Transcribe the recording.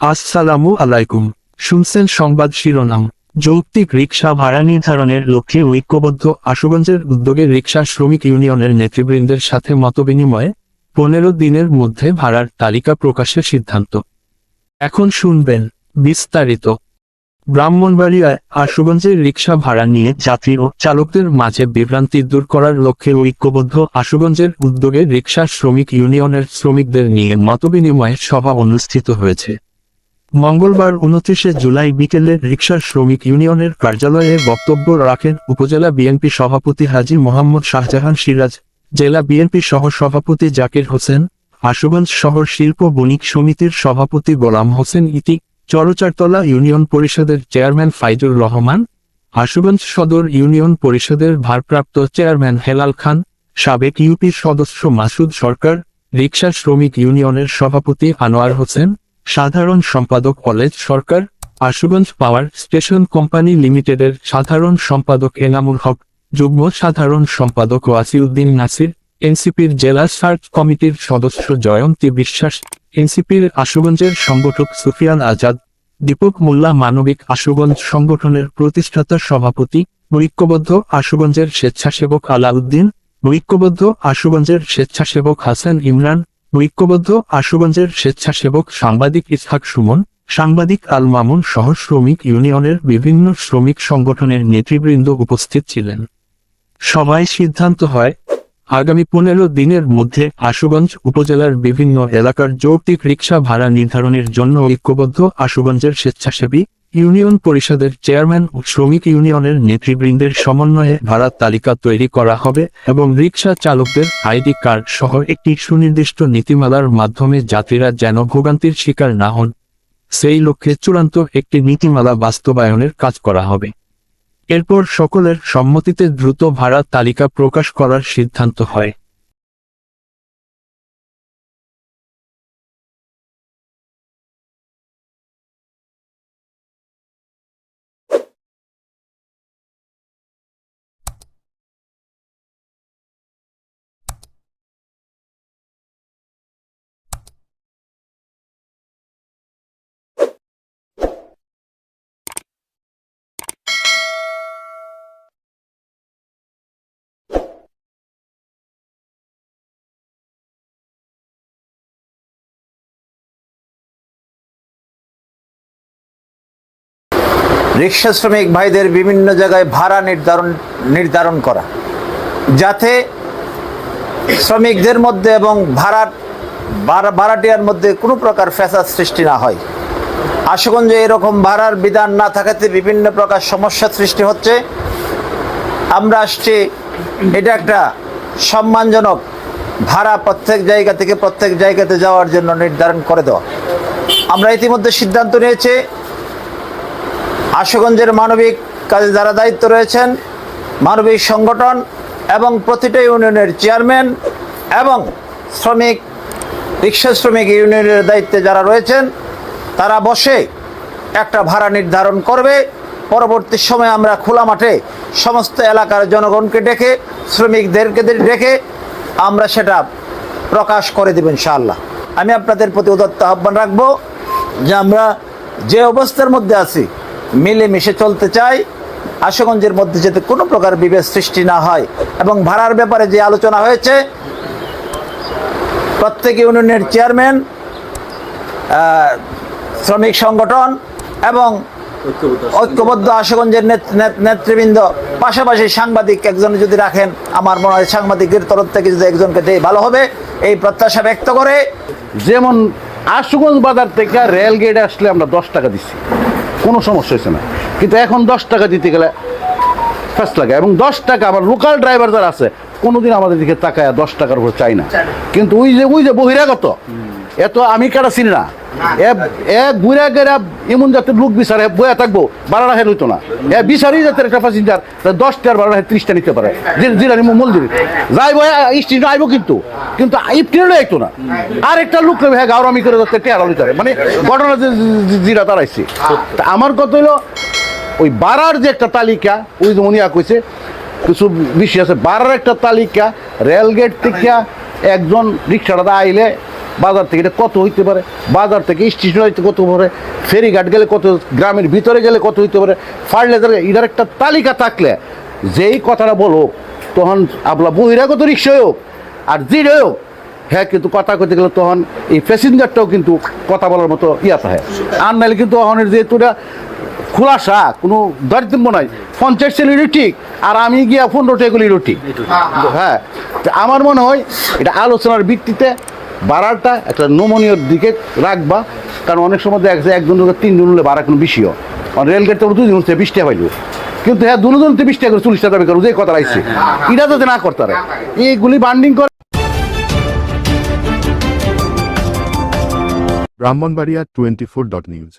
আসসালামু আলাইকুম। শুনছেন সংবাদ শিরোনাম। যৌক্তিক রিক্সা ভাড়া নির্ধারণের লক্ষ্যে ঐক্যবদ্ধ আশুগঞ্জের উদ্যোগে রিক্সা শ্রমিক ইউনিয়নের নেতৃবৃন্দের সাথে মতবিনিময়ে পনেরো দিনের মধ্যে ভাড়ার তালিকা প্রকাশের সিদ্ধান্ত। এখন শুনবেন বিস্তারিত। ব্রাহ্মণবাড়িয়ায় আশুগঞ্জের রিক্সা ভাড়া নিয়ে যাত্রী ও চালকদের মাঝে বিভ্রান্তি দূর করার লক্ষ্যে ঐক্যবদ্ধ আশুগঞ্জের উদ্যোগে রিক্সা শ্রমিক ইউনিয়নের শ্রমিকদের নিয়ে মতবিনিময় সভা অনুষ্ঠিত হয়েছে। মঙ্গলবার উনত্রিশে জুলাই বিকেলে রিক্সা শ্রমিক ইউনিয়নের কার্যালয়ে বক্তব্য রাখেন উপজেলা বিএনপি সভাপতি হাজী মোহাম্মদ শাহজাহান সিরাজ, জেলা বিএনপি সহ সভাপতি জাকির হোসেন, আশুগঞ্জ শহর শিল্প বণিক সমিতির সভাপতি গোলাম হোসেন ইতি, চরচারতলা ইউনিয়ন পরিষদের চেয়ারম্যান ফাইজুর রহমান, আশুগঞ্জ সদর ইউনিয়ন পরিষদের ভারপ্রাপ্ত চেয়ারম্যান হেলাল খান, সাবেক ইউপির সদস্য মাসুদ সরকার রিক্সা শ্রমিক ইউনিয়নের সভাপতি আনোয়ার হোসেন সাধারণ সম্পাদক college Sarkar, Ashuganj power station company লিমিটেডের সাধারণ সম্পাদক এনামুল হক, যুগ্ম সাধারণ সম্পাদক ওয়াসিউদ্দিন নাসির, এনসিপির জেলা সার্চ কমিটির সদস্য জয়ন্তী বিশ্বাস, এনসিপির আশুগঞ্জের সংগঠক সুফিয়ান আজাদ, দীপক মোল্লা মানবিক আশুগঞ্জ সংগঠনের প্রতিষ্ঠাতা সভাপতি, ঐক্যবদ্ধ আশুগঞ্জের স্বেচ্ছাসেবক আলাউদ্দিন, ঐক্যবদ্ধ আশুগঞ্জের স্বেচ্ছাসেবক হাসান ইমরান ঐক্যবদ্ধ আশুগঞ্জের স্বেচ্ছাসেবক সাংবাদিক ইসহাক সুমন, সাংবাদিক আল মামুন সহ শ্রমিক ইউনিয়নের বিভিন্ন শ্রমিক সংগঠনের নেতৃবৃন্দ উপস্থিত ছিলেন। সভায় সিদ্ধান্ত হয়, আগামী পনেরো দিনের মধ্যে আশুগঞ্জ উপজেলার বিভিন্ন এলাকার যৌক্তিক রিক্সা ভাড়া নির্ধারণের জন্য ঐক্যবদ্ধ আশুগঞ্জের স্বেচ্ছাসেবী ইউনিয়ন পরিষদের চেয়ারম্যান ও শ্রমিক ইউনিয়নের নেতৃবৃন্দের সমন্বয়ে ভাড়ার তালিকা তৈরি করা হবে এবং রিক্সা চালকদের আইডি কার্ড সহ একটি সুনির্দিষ্ট নীতিমালার মাধ্যমে যাত্রীরা যেন ভোগান্তির শিকার না হন। সেই লক্ষ্যে চূড়ান্ত একটি নীতিমালা বাস্তবায়নের কাজ করা হবে। এরপর সকলের সম্মতিতে দ্রুত ভাড়া তালিকা প্রকাশ করার সিদ্ধান্ত হয়। রিক্সা শ্রমিক ভাইদের বিভিন্ন জায়গায় ভাড়া নির্ধারণ নির্ধারণ করা। যাতে শ্রমিকদের মধ্যে এবং ভাড়া, ভাড়া- ভাড়াটিয়ার মধ্যে কোনো প্রকার ফ্যাসাদ সৃষ্টি না হয়। আশুগঞ্জে এরকম ভাড়ার বিধান না থাকাতে বিভিন্ন প্রকার সমস্যা সৃষ্টি হচ্ছে। আমরা আসছি, এটা একটা সম্মানজনক ভাড়া প্রত্যেক জায়গা থেকে প্রত্যেক জায়গাতে যাওয়ার জন্য নির্ধারণ করে দেওয়া। আমরা ইতিমধ্যে সিদ্ধান্ত নিয়েছি আশুগঞ্জের মানবিক কাজে যারা দায়িত্ব রয়েছেন, মানবিক সংগঠন এবং প্রতিটা ইউনিয়নের চেয়ারম্যান এবং শ্রমিক রিক্সা শ্রমিক ইউনিয়নের দায়িত্বে যারা রয়েছেন, তারা বসে একটা ভাড়া নির্ধারণ করবে। পরবর্তী সময়ে আমরা খোলা মাঠে সমস্ত এলাকার জনগণকে ডেকে, শ্রমিকদেরকে ডেকে আমরা সেটা প্রকাশ করে দেবেন ইনশাআল্লাহ। আমি আপনাদের প্রতি উদত্ত আহ্বান রাখব যে আমরা যে অবস্থার মধ্যে আছি মিলেমিশে চলতে চাই। আশুগঞ্জের মধ্যে যাতে কোনো প্রকার বিভেদ সৃষ্টি না হয় এবং ভাড়ার ব্যাপারে যে আলোচনা হয়েছে, প্রত্যেক ইউনিয়নের চেয়ারম্যান শ্রমিক সংগঠন এবং ঐক্যবদ্ধ আশুগঞ্জের নেত- নেত- নেতৃবৃন্দ, পাশাপাশি সাংবাদিক একজন যদি রাখেন, আমার মনে হয় সাংবাদিকের তরফ থেকে যদি একজনকে দেয় ভালো হবে। এই প্রত্যাশা ব্যক্ত করে যেমন আশুগঞ্জ বাজার থেকে রেল গেট আসলে আমরা দশ টাকা দিচ্ছি কোনো সমস্যা হয়েছে না। কিন্তু এখন দশ টাকা দিতে গেলে ফার্স্ট লাগে। এবং দশ টাকা আবার লোকাল ড্রাইভার যারা আছে, কোনোদিন আমাদের দিকে তাকায় দশ টাকার উপর চাই না। কিন্তু ওই যে ওই যে বহিরাগত এত আমি কাটা চিনি না। এ- এ ঘুরে গেরা এমন জাতের লোক বিচারে বয়া থাকব বারোটা হেন হইতো না। এ বিচারি জাতের একটা প্যাসেঞ্জার দশটা আর বারোটা ত্রিশটা নিতে পারে। জিরানি মন্দির। যাইব স্টেশন আইব কিন্তু। কিন্তু ট্রেনে আইতো না। আর একটা লোক নেবে হ্যাঁ গাওরামি করে যাচ্ছে টেয়ার নিতে মানে ঘটনা যে জিরা তারাইছে তা আমার কথা হলো ওই বাড়ার যে একটা তালিকা, ওই যে উনি কইছে, কিছু বিষয় আছে। বাড়ার একটা তালিকা, রেলগেট থেকে একজন রিক্সাটা আইলে বাজার থেকে এটা কত হইতে পারে? বাজার থেকে স্টেশন হইতে কত পারে? ফেরিঘাট গেলে কত গ্রামের ভিতরে গেলে কত হইতে পারে? ফার্টিলাইজার এটার একটা তালিকা থাকলে যেই কথাটা বলো তখন আপনার বহিরাগত রিক্সায় হোক আর জিরে হোক হ্যাঁ কিন্তু কথা কইতে গেলে তখন এই প্যাসেঞ্জারটাও কিন্তু কথা বলার মতো ইয়া থাকে। আর নাহলে কিন্তু অহনের যেহেতু এটা খোলাসা কোনো দারিদ্র্য নাই পঞ্চাশ সেলিরই ঠিক আর আমি গিয়া পনেরো টেগুলিরও ঠিক হ্যাঁ তো আমার মনে হয় এটা আলোচনার ভিত্তিতে বাড়াটা একটা নমনীয় দিকে রাখবা। কারণ অনেক সময় দেখা যাচ্ছে একজন লোকের তিনজন হলে বাড়া কোনো বিষয় রেলগেট তো দুজন হচ্ছে বিশ টাকা কিন্তু হ্যাঁ দুজন বিশ টাকা করে চল্লিশ টাকা যে কথা রাখছে এটা যাতে না করতে পারে। এইগুলি বান্ডিং করে Brahmanbaria twenty four dot news